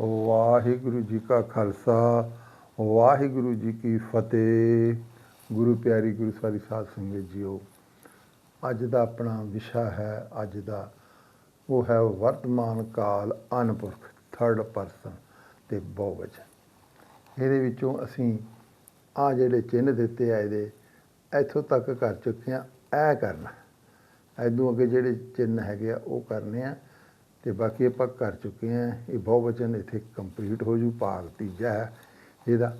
ਵਾਹਿਗੁਰੂ ਜੀ ਕਾ ਖਾਲਸਾ, ਵਾਹਿਗੁਰੂ ਜੀ ਕੀ ਫਤਿਹ। ਗੁਰੂ ਪਿਆਰੀ ਗੁਰੂ ਸਾਰੀ ਸਾਧ ਸੰਗਤ ਜੀਓ, ਅੱਜ ਦਾ ਆਪਣਾ ਵਿਸ਼ਾ ਹੈ, ਅੱਜ ਦਾ ਉਹ ਹੈ ਵਰਤਮਾਨ ਕਾਲ ਅਨਪੁਰਖ ਥਰਡ ਪਰਸਨ ਤੇ ਬਹੁਵਚਨ। ਇਹਦੇ ਵਿੱਚੋਂ ਅਸੀਂ ਆ ਜਿਹੜੇ ਚਿੰਨ੍ਹ ਦਿੱਤੇ ਆ ਇਹਦੇ, ਇੱਥੋਂ ਤੱਕ ਕਰ ਚੁੱਕੇ ਆ ਇਹ ਕਰਨਾ। ਐਦੋਂ ਅੱਗੇ ਜਿਹੜੇ ਚਿੰਨ੍ਹ ਹੈਗੇ ਆ, ਉਹ ਕਰਨੇ ਆ। ਤੇ ਬਾਕੀ ਆਪਾਂ ਕਰ ਚੁੱਕੇ ਆ ਇਹ ਬਹੁਵਚਨ ਇੱਥੇ ਕੰਪਲੀਟ ਹੋ ਜੂ, ਭਾਗ ਤੀਜਾ ਹੈ ਇਹਦਾ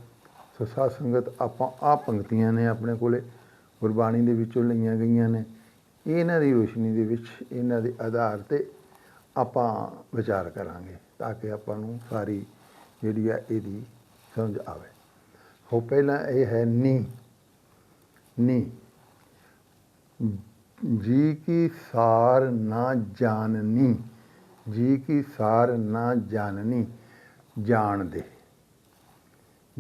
ਸੋ ਸਾਧ ਸੰਗਤ ਆਪਾਂ ਆ ਪੰਕਤੀਆਂ ਨੇ ਆਪਣੇ ਕੋਲੇ ਗੁਰਬਾਣੀ ਦੇ ਵਿੱਚੋਂ ਲਈਆਂ ਗਈਆਂ ਨੇ। ਇਹਨਾਂ ਦੀ ਰੋਸ਼ਨੀ ਦੇ ਵਿੱਚ, ਇਹਨਾਂ ਦੇ ਆਧਾਰ ਤੇ ਆਪਾਂ ਵਿਚਾਰ ਕਰਾਂਗੇ ਤਾਂ ਕਿ ਆਪਾਂ ਨੂੰ ਸਾਰੀ ਜਿਹੜੀ ਆ ਇਹਦੀ ਸਮਝ ਆਵੇ। ਹੋ ਪਹਿਲਾਂ ਇਹ ਹੈ ਨੀ। ਨੀ। ਜੀ ਕੀ ਸਾਰ ਨਾ ਜਾਣਨੀ। ਜੀ ਕੀ ਸਾਰ ਨਾ ਜਾਣਨੀ, ਜਾਣਦੇ।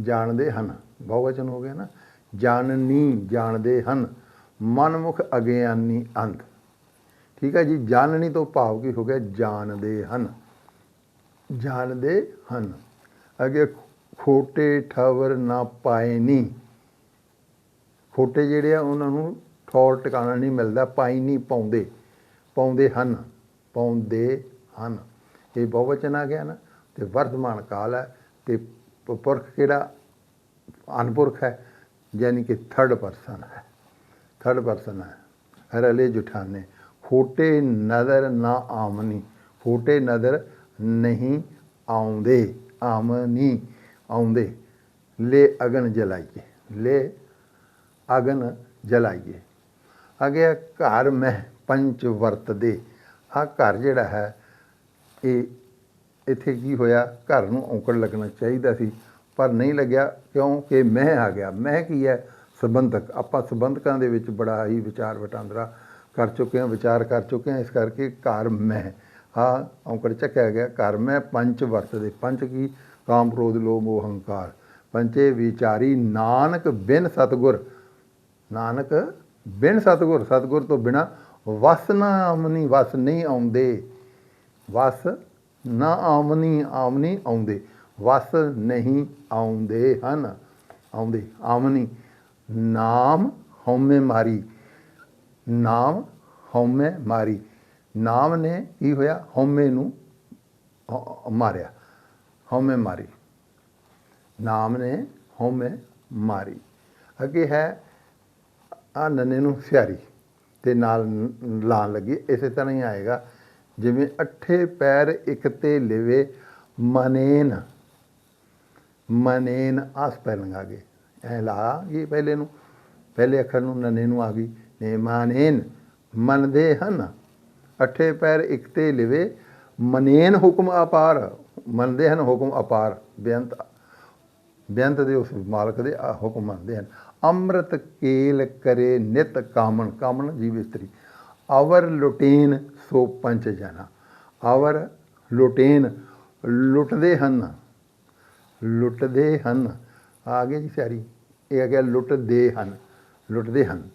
ਜਾਣਦੇ ਹਨ। ਬਹੁਵਚਨ ਹੋ ਗਿਆ ਨਾ। ਜਾਣਨੀ, ਜਾਣਦੇ ਹਨ। ਮਨਮੁਖ ਅਗਿਆਨੀ ਅੰਧ। ਠੀਕ ਹੈ ਜੀ, ਜਾਣਨੀ ਤੋਂ ਭਾਵ ਕੀ ਹੋ ਗਿਆ? ਜਾਣਦੇ ਹਨ। ਜਾਣਦੇ ਹਨ। ਅਗੇ ਖੋਟੇ ਠਵਰ ਨਾ ਪਾਏ ਨਹੀਂ ਖੋਟੇ ਜਿਹੜੇ ਆ, ਉਹਨਾਂ ਨੂੰ ਠੌਰ ਟਿਕਾਣਾ ਨਹੀਂ ਮਿਲਦਾ, ਪਾਈ ਨਹੀਂ ਪਾਉਂਦੇ। ਪਾਉਂਦੇ ਹਨ, ਪਾਉਂਦੇ ਹਨ। ਇਹ ਬਹੁਵਚਨ ਆ ਗਿਆ ਨਾ, ਤੇ ਵਰਤਮਾਨ ਕਾਲ ਹੈ, ਤੇ ਪੁਰਖ ਕਿਹੜਾ? ਅਨਪੁਰਖ ਹੈ, ਯਾਨੀ ਕਿ ਥਰਡ ਪਰਸਨ ਹੈ। ਥਰਡ ਪਰਸਨ ਹੈ। ਰਲੇ ਜੁਠਾਨੇ ਖੋਟੇ ਨਜ਼ਰ ਨਾ ਆਮਨੀ ਖੋਟੇ ਨਜ਼ਰ ਨਹੀਂ ਆਉਂਦੇ ਆਮਨੀ ਆਉਂਦੇ। ਲੈ ਅਗਨ ਜਲਾਈਏ, ਲੈ ਅਗਨ ਜਲਾਈਏ। ਅਗੇ ਘਰ ਮੈਂ ਪੰਚ ਵਰਤਦੇ। ਆ ਘਰ ਜਿਹੜਾ ਹੈ ਇਹ ਇੱਥੇ ਕੀ ਹੋਇਆ? ਘਰ ਨੂੰ ਔਂਕੜ ਲੱਗਣਾ ਚਾਹੀਦਾ ਸੀ, ਪਰ ਨਹੀਂ ਲੱਗਿਆ ਕਿਉਂਕਿ ਮਹਿ ਆ ਗਿਆ। ਮਹਿ ਕੀ ਹੈ? ਸੰਬੰਧਕ। ਆਪਾਂ ਸੰਬੰਧਕਾਂ ਦੇ ਵਿੱਚ ਬੜਾ ਹੀ ਵਿਚਾਰ ਵਟਾਂਦਰਾ ਕਰ ਚੁੱਕੇ ਹਾਂ, ਵਿਚਾਰ ਕਰ ਚੁੱਕੇ ਹਾਂ, ਇਸ ਕਰਕੇ ਘਰ ਮਹਿ। ਆ ਔਂਕੜ ਚੱਕਿਆ ਗਿਆ। ਘਰ ਮਹਿ ਪੰਚ ਵਰਤਦੇ ਪੰਚ ਕੀ? ਕਾਮ, ਕ੍ਰੋਧ, ਲੋਭ ਮੋਹ ਹੰਕਾਰ ਪੰਚੇ ਵਿਚਾਰੀ ਨਾਨਕ ਬਿਨ ਸਤਗੁਰ। ਨਾਨਕ ਬਿਨ ਸਤਗੁਰ। ਸਤਗੁਰ ਤੋਂ ਬਿਨਾ ਵਸ ਨਾ ਆਮਨੀ, ਵਸ ਨਹੀਂ ਆਉਂਦੇ। ਵਸ ਨਾ ਆਮਨੀ ਆਮਨੀ ਆਉਂਦੇ। ਵਸ ਨਹੀਂ ਆਉਂਦੇ ਹਨ। ਆਉਂਦੇ। ਆਮਨੀ ਨਾਮ ਹਉਮੈ ਮਾਰੀ। ਨਾਮ ਹਉਮੈ ਮਾਰੀ। ਨਾਮ ਨੇ ਕੀ ਹੋਇਆ? ਹਉਮੈ ਨੂੰ ਹ- ਮਾਰਿਆ। ਹਉਮੈ ਮਾਰੀ। ਨਾਮ ਨੇ ਹਉਮੈ ਮਾਰੀ। ਅੱਗੇ ਹੈ ਆ ਨੰਨੇ ਨੂੰ ਸਿਆਰੀ। ਤੇ ਨਾਲ ਨ- ਲਾਣ ਲੱਗੀ। ਇਸੇ ਤਰ੍ਹਾਂ ਹੀ ਆਏਗਾ। ਜਿਵੇਂ ਅੱਠੇ ਪੈਰ ਇੱਕ ਤੇ ਲਿਵੇ, ਮਨੇਨ ਮਨੇਨ ਆਸ ਪੈਲੰਗ ਆ ਗਏ। ਐ ਲਾ ਗਈ ਪਹਿਲੇ ਨੂੰ। ਪਹਿਲੇ ਅੱਖਰ ਨੂੰ ਨੰਨੇ ਨੂੰ ਆ ਗਈ। ਨੇ ਮਨੇਨ, ਮੰਨਦੇ ਹਨ। ਅੱਠੇ ਪੈਰ ਇੱਕ ਤੇ ਲਿਵੇ, ਮਨੇਨ ਹੁਕਮ ਅਪਾਰ। ਮੰਨਦੇ ਹਨ ਹੁਕਮ ਅਪਾਰ। ਬੇਅੰਤ ਬੇਅੰਤ ਦੇ ਉਸ ਮਾਲਕ ਦੇ ਹੁਕਮ ਮੰਨਦੇ ਹਨ। ਅੰਮ੍ਰਿਤ ਕੇਲ ਕਰੇ ਨਿਤ ਕਾਮਣ। ਕਾਮਣ ਜੀਵ ਇਸਤਰੀ। ਆਵਰ ਲੁਟੇਨ ਸੋ ਪੰਜ ਜਨਾ ਆਵਰ ਲੁਟੇਨ ਲੁੱਟਦੇ ਹਨ। ਲੁੱਟਦੇ ਹਨ। ਆ ਗਏ ਜੀ ਸਿਆਰੀ ਇਹ ਆ ਗਿਆ ਲੁੱਟਦੇ ਹਨ। ਲੁੱਟਦੇ ਹਨ।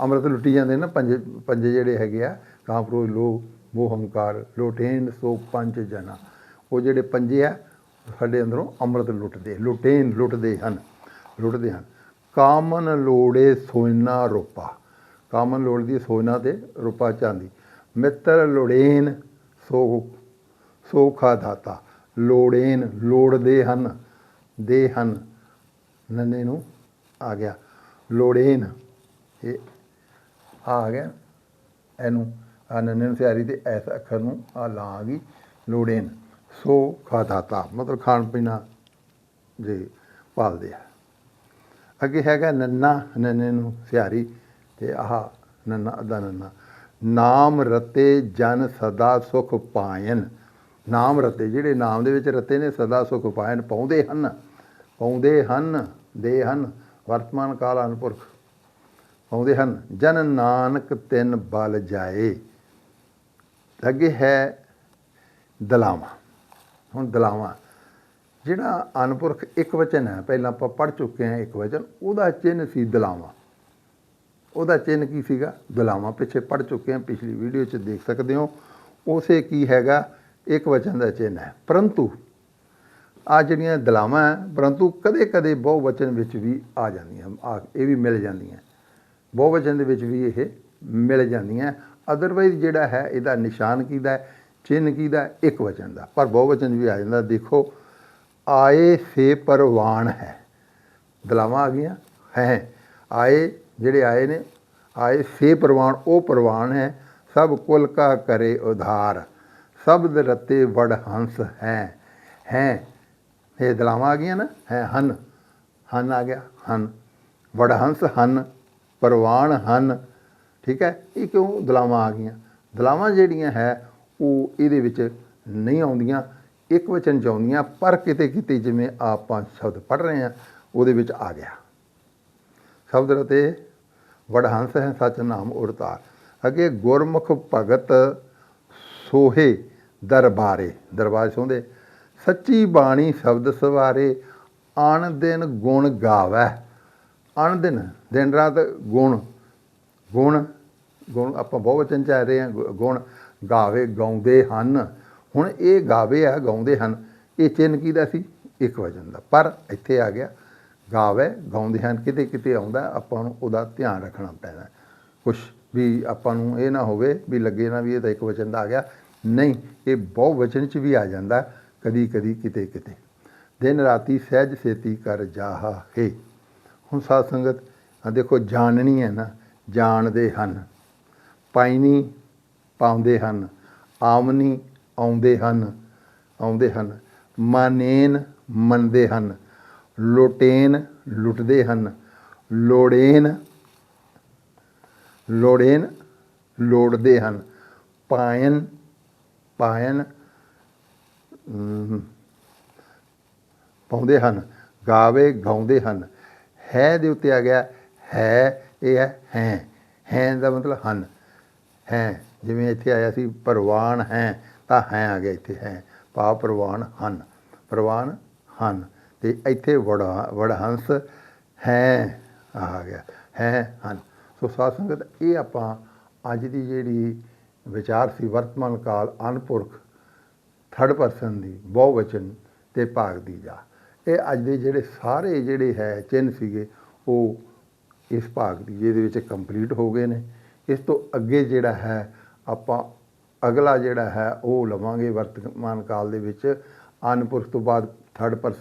ਅੰਮ੍ਰਿਤ ਲੁੱਟੀ ਜਾਂਦੇ ਨਾ ਪੰਜ ਪੰਜ ਜਿਹੜੇ ਹੈਗੇ ਆ ਕਾਮਕ੍ਰੋਧ ਲੋਭ ਮੋਹ ਹੰਕਾਰ ਲੋਟੇਨ ਸੋ ਪੰਜ ਜਨਾ ਉਹ ਜਿਹੜੇ ਪੰਜੇ ਆ, ਸਾਡੇ ਅੰਦਰੋਂ ਅੰਮ੍ਰਿਤ ਲੁੱਟਦੇ, ਲੁਟੇਨ ਲੁੱਟਦੇ ਹਨ। ਲੁੱਟਦੇ ਹਨ। ਕਾਮਨ ਲੋੜੇ ਸੋਇਨਾ ਰੋਪਾ। ਕਾਮਨ ਲੋੜ ਦੀ ਸੋਨਾ ਤੇ ਰੂਪਾ ਚਾਂਦੀ। ਮਿੱਤਰ ਲੋੜੇਨ ਸੋ ਸੋਖਾ ਦਾਤਾ ਲੋੜੇਨ ਲੋੜਦੇ ਹਨ, ਦੇ ਹਨ। ਨੰਨੇ ਨੂੰ ਆ ਗਿਆ। ਲੋੜੇਨ, ਇਹ ਆ ਗਿਆ। ਇਹਨੂੰ ਆ ਨੰਨੇ ਨੂੰ ਸਿਆਰੀ ਤੇ ਐਸ ਅੱਖਰ ਨੂੰ ਆ ਲਾ ਆ ਗਈ। ਲੋੜੇਨ ਸੋ ਖਾਦਾਤਾ ਮਤਲਬ ਖਾਣ ਪੀਣਾ ਜੇ ਪਾਲਦੇ ਆ। ਅੱਗੇ ਹੈਗਾ ਨੰਨਾ, ਨੰਨੇ ਨੂੰ ਸਿਆਰੀ। ਤੇ ਆਹ ਨੰਨਾ ਅੱਧਾ ਨੰਨਾ। ਨਾਮ ਰਤੇ ਜਨ ਸਦਾ ਸੁਖ ਪਾਇਨ। ਨਾਮ ਰਤੇ, ਜਿਹੜੇ ਨਾਮ ਦੇ ਵਿੱਚ ਰਤੇ ਨੇ, ਸਦਾ ਸੁਖ ਪਾਇਨ, ਪਾਉਂਦੇ ਹਨ। ਪਾਉਂਦੇ ਹਨ, ਦੇ ਹਨ, ਵਰਤਮਾਨ ਕਾਲ ਅਨਪੁਰਖ। ਪਾਉਂਦੇ ਹਨ, ਜਨ ਨਾਨਕ ਤਿੰਨ ਬਲ ਜਾਏ। ਅੱਗੇ ਹੈ ਦਲਾਵਾ। ਹੁਣ ਦਲਾਵਾ, ਜਿਹੜਾ ਅਨਪੁਰਖ ਇੱਕ ਵਚਨ ਹੈ, ਪਹਿਲਾਂ ਆਪਾਂ ਪੜ ਚੁੱਕੇ ਹਾਂ ਇੱਕ ਵਚਨ, ਉਹਦਾ ਚਿੰਨ੍ਹ ਸੀ ਦਲਾਵਾ। ਉਹਦਾ ਚਿੰਨ੍ਹ ਕੀ ਸੀਗਾ? ਦਲਾਵਾ ਪਿੱਛੇ ਪੜ ਚੁੱਕੇ ਹਾਂ ਪਿਛਲੀ ਵੀਡੀਓ 'ਚ ਦੇਖ ਸਕਦੇ ਹੋ। ਉਸੇ ਕੀ ਹੈਗਾ? ਇੱਕ ਵਚਨ ਦਾ ਚਿੰਨ੍ਹ ਹੈ। ਪਰੰਤੂ ਆ ਜਿਹੜੀਆਂ ਦਲਾਵਾਂ ਹੈ, ਪਰੰਤੂ ਕਦੇ-ਕਦੇ ਬਹੁਵਚਨ ਵਿੱਚ ਵੀ ਆ ਜਾਂਦੀਆਂ ਆ ਇਹ ਵੀ ਮਿਲ ਜਾਂਦੀਆਂ। ਬਹੁਵਚਨ ਦੇ ਵਿੱਚ ਵੀ ਇਹ ਮਿਲ ਜਾਂਦੀਆਂ। ਅਦਰਵਾਈਜ਼ ਜਿਹੜਾ ਹੈ ਇਹਦਾ ਨਿਸ਼ਾਨ ਕਿਹਦਾ ਹੈ? ਚਿੰਨ੍ਹ ਕਿਹਦਾ ਇੱਕ ਵਚਨ ਦਾ। ਪਰ ਬਹੁਵਚਨ ਵੀ ਆ ਜਾਂਦਾ ਦੇਖੋ ਆਏ ਸੇ ਪਰਵਾਨ ਹੈ। ਦਲਾਵਾਂ ਆ ਗਈਆਂ ਹੈ। ਆਏ ਜਿਹੜੇ ਆਏ ਨੇ, ਆਏ ਸੇ ਪ੍ਰਵਾਨ, ਉਹ ਪ੍ਰਵਾਨ ਹੈ, ਸਭ ਕੁਲ ਕਾ ਕਰੇ ਉਧਾਰ ਸ਼ਬਦ ਰਤੇ ਵੜ ਹੰਸ ਹੈ ਹੈ। ਇਹ ਦਲਾਵਾਂ ਆ ਗਈਆਂ ਨਾ, ਹੈ ਹਨ ਹਨ ਆ ਗਿਆ, ਹਨ। ਵੜ ਹੰਸ, ਹਨ, ਪ੍ਰਵਾਨ, ਹਨ, ਠੀਕ ਹੈ, ਇਹ ਕਿਉਂ ਦਲਾਵਾਂ ਆ ਗਈਆਂ? ਦਲਾਵਾਂ ਜਿਹੜੀਆਂ ਹੈ, ਉਹ ਇਹਦੇ ਵਿੱਚ ਨਹੀਂ ਆਉਂਦੀਆਂ, ਇੱਕ ਵਚਨ ਚ ਆਉਂਦੀਆਂ, ਪਰ ਕਿਤੇ ਕਿਤੇ ਜਿਵੇਂ ਆਪਾਂ ਸ਼ਬਦ ਪੜ੍ਹ ਰਹੇ ਹਾਂ, ਉਹਦੇ ਵਿੱਚ ਆ ਗਿਆ। ਸ਼ਬਦ ਰਤੇ ਵਡਹੰਸ ਹੈ ਸਚ ਨਾਮ ਉਰਤਾਰ ਅੱਗੇ ਗੁਰਮੁਖ ਭਗਤ ਸੋਹੇ ਦਰਬਾਰੇ, ਦਰਬਾਰ ਸੋਂਦੇ ਸੱਚੀ ਬਾਣੀ ਸ਼ਬਦ ਸਵਾਰੇ, ਅਣ ਦਿਨ ਗੁਣ ਗਾਵੈ। ਆਣ ਦਿਨ ਦਿਨ ਰਾਤ ਗੁਣ ਗੁਣ ਗੁਣ ਆਪਾਂ ਬਹੁਵਚਨ ਚ ਆ ਰਹੇ ਹਾਂ, ਗੁ- ਗੁਣ ਗਾਵੇ, ਗਾਉਂਦੇ ਹਨ। ਹੁਣ ਇਹ ਗਾਵੇ ਆ, ਗਾਉਂਦੇ ਹਨ, ਇਹ ਚਿੰਨ ਕਿਹਦਾ ਸੀ? ਇੱਕ ਵਚਨ ਦਾ। ਪਰ ਇੱਥੇ ਆ ਗਿਆ ਗਾਵੇ, ਗਾਉਂਦੇ ਹਨ, ਕਿਤੇ ਕਿਤੇ ਆਉਂਦਾ, ਆਪਾਂ ਨੂੰ ਉਹਦਾ ਧਿਆਨ ਰੱਖਣਾ ਪੈਣਾ। ਕੁਛ ਵੀ ਆਪਾਂ ਨੂੰ ਇਹ ਨਾ ਹੋਵੇ ਵੀ ਲੱਗੇ ਨਾ ਵੀ ਇਹ ਤਾਂ ਇੱਕ ਵਚਨ ਦਾ ਆ ਗਿਆ। ਨਹੀਂ, ਇਹ ਬਹੁ ਵਚਨ ਚ ਵੀ ਆ ਜਾਂਦਾ ਕਦੀ ਕਦੀ ਕਿਤੇ ਕਿਤੇ ਦਿਨ ਰਾਤੀ ਸਹਿਜ ਸੇਤੀ ਕਰ ਜਾਹਾ ਹੈ। ਹੁਣ ਸਾਧ ਸੰਗਤ ਆ ਦੇਖੋ, ਜਾਣਨੀ ਹੈ ਨਾ, ਜਾਣਦੇ ਹਨ। ਪਾਈਨੀ ਪਾਉਂਦੇ ਹਨ, ਆਮਨੀ ਆਉਂਦੇ ਹਨ ਆਉਂਦੇ ਹਨ। ਮਾਨੇਨ ਮੰਨਦੇ ਹਨ। ਲੋਟੇਨ ਲੁੱਟਦੇ ਹਨ। ਲੋੜੇਨ ਲੋੜੇਨ ਲੋੜਦੇ ਹਨ। ਪਾਇਨ ਪਾਇਨ ਪਾਉਂਦੇ ਹਨ। ਗਾਵੇ ਗਾਉਂਦੇ ਹਨ। ਹੈ ਦੇ ਉੱਤੇ ਆ ਗਿਆ ਹੈ, ਇਹ ਹੈ ਹੈ। ਹੈ ਦਾ ਮਤਲਬ ਹਨ। ਹੈ, ਜਿਵੇਂ ਇੱਥੇ ਆਇਆ ਸੀ ਪਰਵਾਨ ਹੈ, ਤਾਂ ਹੈ ਆ ਗਿਆ ਇੱਥੇ ਹੈ। ਭਾਵ ਪ੍ਰਵਾਨ ਹਨ। ਪ੍ਰਵਾਨ ਹਨ। ਤੇ ਇੱਥੇ ਵੜਾ, ਵੜਹੰਸ ਹੈ ਆ ਗਿਆ। ਹੈ, ਹਨ। ਸੋ ਸਾਧ ਸੰਗਤ, ਇਹ ਆਪਾਂ ਅੱਜ ਦੀ ਜਿਹੜੀ ਵਿਚਾਰ ਸੀ, ਵਰਤਮਾਨ ਕਾਲ, ਅਨਪੁਰਖ ਥਰਡ ਪਰਸਨ ਦੀ, ਬਹੁਵਚਨ ਤੇ ਭਾਗ ਦੀ ਜਾ। ਇਹ ਅੱਜ ਦੇ ਜਿਹੜੇ ਸਾਰੇ ਜਿਹੜੇ ਹੈ, ਚਿੰਨ੍ਹ ਸੀਗੇ, ਉਹ ਇਸ ਭਾਗ ਦੀ, ਜਿਹਦੇ ਵਿੱਚ ਕੰਪਲੀਟ ਹੋ ਗਏ ਨੇ। ਇਸ ਤੋਂ ਅੱਗੇ ਜਿਹੜਾ ਹੈ, ਆਪਾਂ ਅਗਲਾ ਜਿਹੜਾ ਹੈ, ਉਹ ਲਵਾਂਗੇ ਵਰਤਮਾਨ ਕਾਲ ਦੇ ਵਿੱਚ। ਅਨਪੁਰਖ ਤੋਂ ਬਾਅਦ ਥਰਡ ਪਰਸਨ